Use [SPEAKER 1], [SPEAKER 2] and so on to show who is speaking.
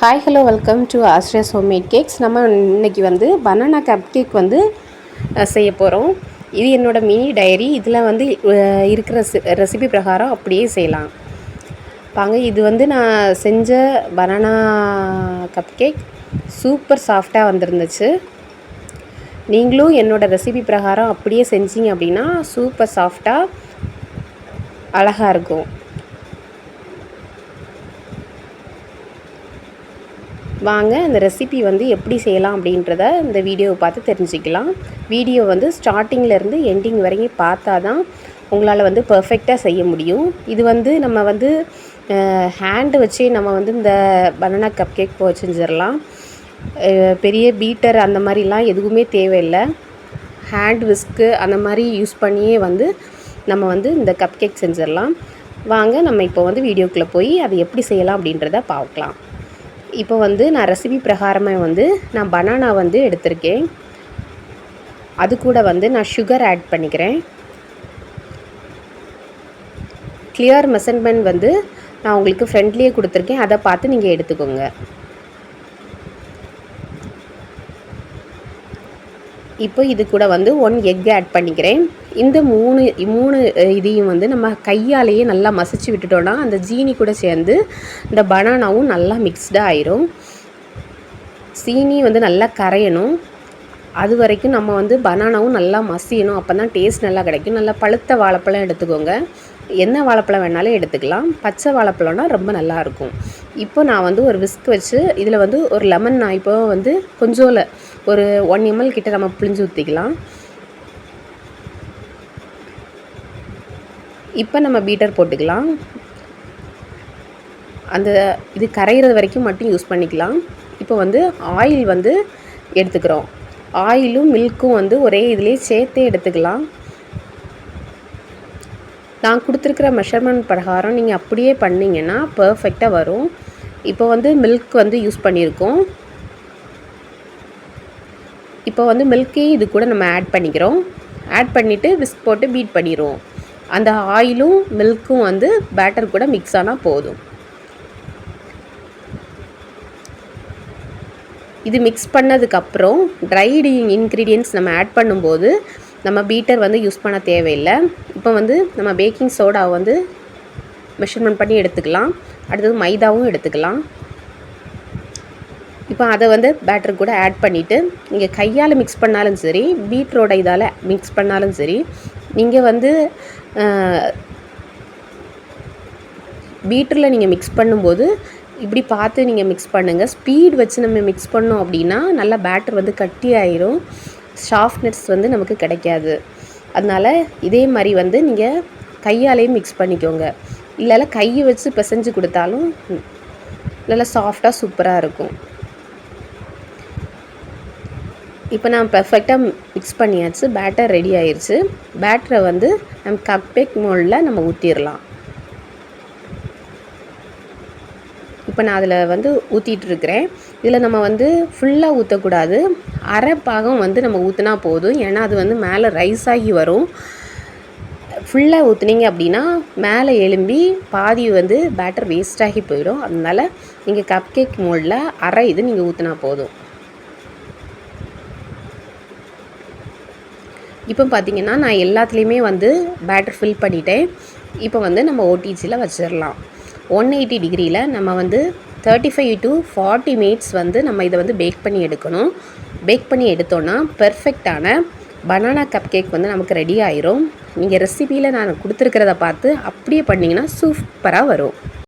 [SPEAKER 1] Hi hello welcome to ஆஸ்ட்ரேஸ் homemade cakes நம்ம இன்னைக்கு வந்து பனானா கப் கேக் வந்து செய்ய போகிறோம் இது என்னோடய மினி டைரி இதில் வந்து இருக்கிற ரெசிபி பிரகாரம் அப்படியே செய்யலாம். பாங்க இது வந்து நான் செஞ்ச பனானா கப் கேக் சூப்பர் சாஃப்டாக வந்திருந்துச்சு. நீங்களும் என்னோடய ரெசிபி பிரகாரம் அப்படியே செஞ்சீங்க அப்படின்னா சூப்பர் சாஃப்டாக அழகாக இருக்கும். வாங்க அந்த ரெசிபி வந்து எப்படி செய்யலாம் அப்படின்றத இந்த வீடியோவை பார்த்து தெரிஞ்சுக்கலாம். வீடியோ வந்து ஸ்டார்டிங்லேருந்து எண்டிங் வரைக்கும் பார்த்தா தான் உங்களால் வந்து பர்ஃபெக்டாக செய்ய முடியும். இது வந்து நம்ம வந்து ஹேண்டு வச்சே நம்ம வந்து இந்த பனானா கப் கேக் போ செஞ்சிடலாம் பெரிய பீட்டர் அந்த மாதிரிலாம் எதுவுமே தேவையில்லை. ஹேண்ட் விஸ்க்கு அந்த மாதிரி யூஸ் பண்ணியே வந்து நம்ம வந்து இந்த கப் கேக் செஞ்சிடலாம் வாங்க நம்ம இப்போ வந்து வீடியோக்குள்ளே போய் அதை எப்படி செய்யலாம் அப்படின்றத பார்க்கலாம். இப்போ வந்து நான் ரெசிபி பிரகாரமாக வந்து நான் பனானா வந்து எடுத்திருக்கேன். அது கூட வந்து நான் சுகர் ஆட் பண்ணிக்கிறேன். கிளியர் மெஷர்மெண்ட் வந்து நான் உங்களுக்கு ஃப்ரெண்ட்லியே கொடுத்துருக்கேன். அதை பார்த்து நீங்கள் எடுத்துக்கோங்க. இப்போ இது கூட வந்து ஒன் எக் ஆட் பண்ணிக்கிறேன். இந்த மூணு மூணு இதையும் வந்து நம்ம கையாலேயே நல்லா மசிச்சு விட்டுட்டோன்னா அந்த ஜீனி கூட சேர்ந்து இந்த பனானாவும் நல்லா மிக்ஸ்டாக ஆயிரும். சீனி வந்து நல்லா கரையணும். அது வரைக்கும் நம்ம வந்து பனானாவும் நல்லா மசியணும். அப்போ தான் டேஸ்ட் நல்லா கிடைக்கும். நல்லா பழுத்த வாழைப்பழம் எடுத்துக்கோங்க. என்ன வாழைப்பழம் வேணாலும் எடுத்துக்கலாம். பச்சை வாழைப்பழம்னா ரொம்ப நல்லா இருக்கும். இப்போ நான் வந்து ஒரு விஸ்க் வச்சு இதில் வந்து ஒரு லெமன் நான் இப்போ வந்து கொஞ்சோல ஒரு ஒன் எம்எல் கிட்ட நம்ம புளிஞ்சு ஊற்றிக்கலாம் இப்போ நம்ம பீட்டர் போட்டுக்கலாம். அந்த இது கரைகிறது வரைக்கும் மட்டும் யூஸ் பண்ணிக்கலாம். இப்போ வந்து ஆயில் வந்து எடுத்துக்கிறோம். ஆயிலும் மில்க்கும் வந்து ஒரே இதுலேயே சேர்த்தே எடுத்துக்கலாம். நான் கொடுத்துருக்குற மெஷர்மெண்ட் பிரகாரம் நீங்கள் அப்படியே பண்ணிங்கன்னா பர்ஃபெக்டாக வரும். இப்போ வந்து மில்க் வந்து யூஸ் பண்ணியிருக்கோம். இப்போ வந்து மில்க்கையும் இது கூட நம்ம ஆட் பண்ணிக்கிறோம். ஆட் பண்ணிவிட்டு விஸ்க் போட்டு பீட் பண்ணிடுவோம். அந்த ஆயிலும் மில்க்கும் வந்து பேட்டர் கூட மிக்ஸ் ஆனால் போதும். இது மிக்ஸ் பண்ணதுக்கப்புறம் ட்ரைடு இன்க்ரீடியன்ஸ் நம்ம ஆட் பண்ணும்போது நம்ம பீட்டர் வந்து யூஸ் பண்ண தேவையில்லை. இப்போ வந்து நம்ம பேக்கிங் சோடா வந்து மெஷர்மெண்ட் பண்ணி எடுத்துக்கலாம். அடுத்தது மைதாவும் எடுத்துக்கலாம். இப்போ அதை வந்து பேட்டர் கூட ஆட் பண்ணிவிட்டு நீங்கள் கையால் மிக்ஸ் பண்ணாலும் சரி பீட்ரோட இதால் மிக்ஸ் பண்ணாலும் சரி நீங்கள் வந்து பீட்டரில் நீங்கள் மிக்ஸ் பண்ணும்போது இப்படி பார்த்து நீங்கள் மிக்ஸ் பண்ணுங்கள் ஸ்பீட் வச்சு நம்ம மிக்ஸ் பண்ணோம் அப்படின்னா நல்லா பேட்டர் வந்து கட்டி ஆயிரும். ஷாஃப்ட்னஸ் வந்து நமக்கு கிடைக்காது. அதனால் இதே மாதிரி வந்து நீங்கள் கையாலேயும் மிக்ஸ் பண்ணிக்கோங்க. இல்லைல்ல கையை வச்சு பிசைஞ்சு கொடுத்தாலும் நல்லா சாஃப்டாக சூப்பராக இருக்கும். இப்போ நான் பர்ஃபெக்டாக மிக்ஸ் பண்ணியாச்சு. பேட்டர் ரெடி ஆயிடுச்சு பேட்டரை வந்து நம்ம கப் கேக் மோல்டில் நம்ம ஊற்றிடலாம் இப்போ நான் அதில் வந்து ஊற்றிட்டுருக்கிறேன் இதில் நம்ம வந்து ஃபுல்லாக ஊற்றக்கூடாது அரை பாகம் வந்து நம்ம ஊற்றினா போதும். ஏன்னா அது வந்து மேலே ரைஸ் ஆகி வரும். ஃபுல்லாக ஊற்றுனீங்க அப்படின்னா மேலே எலும்பி பாதி வந்து பேட்டர் வேஸ்ட் ஆகி போயிடும். அதனால் நீங்கள் கப் கேக் மோல்டில் அரை இது நீங்கள் ஊற்றினா போதும். இப்போ பார்த்தீங்கன்னா நான் எல்லாத்துலேயுமே வந்து பேட்டர் ஃபில் பண்ணிட்டேன். இப்போ வந்து நம்ம ஓடிஜியில் வச்சிடலாம் ஒன் எயிட்டி டிகிரியில் நம்ம வந்து thirty five to forty minutes வந்து நம்ம இதை வந்து பேக் பண்ணி எடுக்கணும். பேக் பண்ணி எடுத்தோன்னா பெர்ஃபெக்டான பனானா கப் கேக் வந்து நமக்கு ரெடி ஆயிரும். நீங்கள் ரெசிபியில் நான் கொடுத்துருக்கிறத பார்த்து அப்படியே பண்ணிங்கன்னா சூப்பராக வரும்.